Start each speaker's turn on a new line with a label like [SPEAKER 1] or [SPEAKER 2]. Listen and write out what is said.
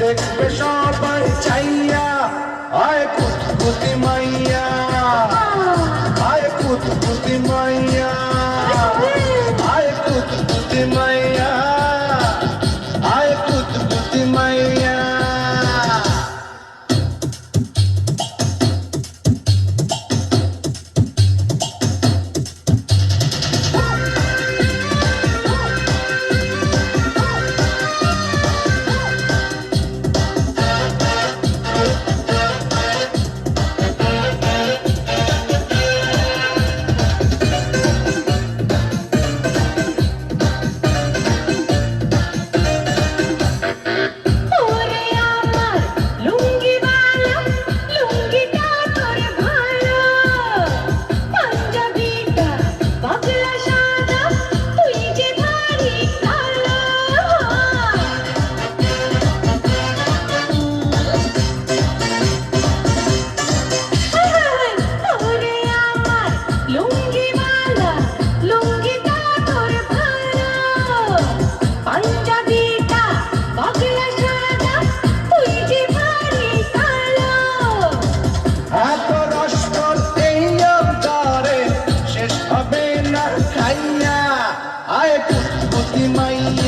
[SPEAKER 1] দেখবে সবাই চাইয়া। আয় কুতকুতি মাইয়া। আয় কুতকুতি মাইয়া। আয় কুতকুতি মাইয়া। மயில்